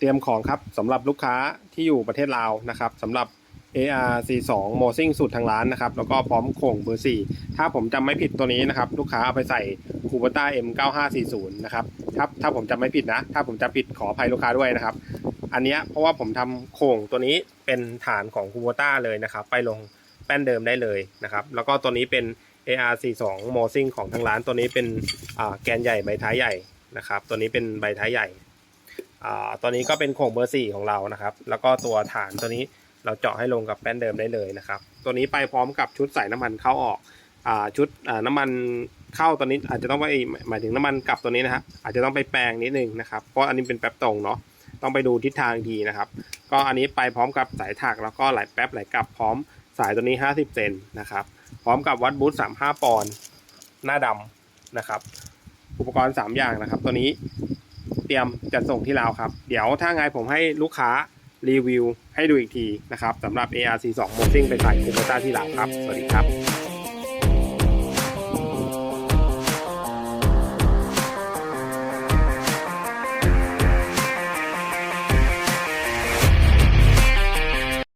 เตรียมของครับสำหรับลูกค้าที่อยู่ประเทศลาวนะครับสำหรับ AR42 โมซิ่งสูตรทางร้านนะครับแล้วก็พร้อมโข่งเบอร์ 4 ถ้าผมจำไม่ผิดตัวนี้นะครับลูกค้าเอาไปใส่คูเบต้า M9540 นะครับถ้าถ้าผมจำไม่ผิดนะ ถ้าผมจำผิดขออภัยลูกค้าด้วยนะครับ อันนี้เพราะว่าผมทำโข่งตัวนี้เป็นฐานของคูเบต้าเลยนะครับ ไปลงแป้นเดิมได้เลยนะครับแล้วก็ตัวนี้เป็น AR42 โมซิ่งของทางร้านตัวนี้เป็นอ่าแกนใหญ่ใบท้ายใหญ่นะครับตัวนี้เป็นใบท้ายใหญ่ อ่าตัวนี้ก็เป็นโครงเบอร์สี่ของเรานะครับ แล้วก็ตัวฐานตัวนี้เราเจาะให้ลงกับแป้นเดิมได้เลยนะครับ ตัวนี้ไปพร้อมกับชุดใส่น้ำมันเข้าออกอ่าชุดอ่าน้ำมันเข้าตัวนี้อาจจะต้องไปหมายถึงน้ำมันกลับตัวนี้นะฮะอาจจะต้องไปแปลงนิดนึงนะครับเพราะอันนี้เป็นแป๊บตรงเนาะต้องไปดูทิศทางอีกทีนะครับ ก็อันนี้ไปพร้อมกับสายถักแล้วก็ไหลแป๊บไหลกลับพร้อมสายตัวนี้ 50 เซนนะครับ พร้อมกับวัดบูท35 ปอนด์หน้าดำนะครับ อุปกรณ์ 3 อย่างนะครับ ตัวนี้ เตรียมจัดส่งที่ลาวครับ เดี๋ยวถ้าไงผมให้ลูกค้ารีวิวให้ดูอีกทีนะครับสำหรับ ARC2 m o t i n g ไปใส่คูเปต้าที่ลาวครับ สวัสดีครับ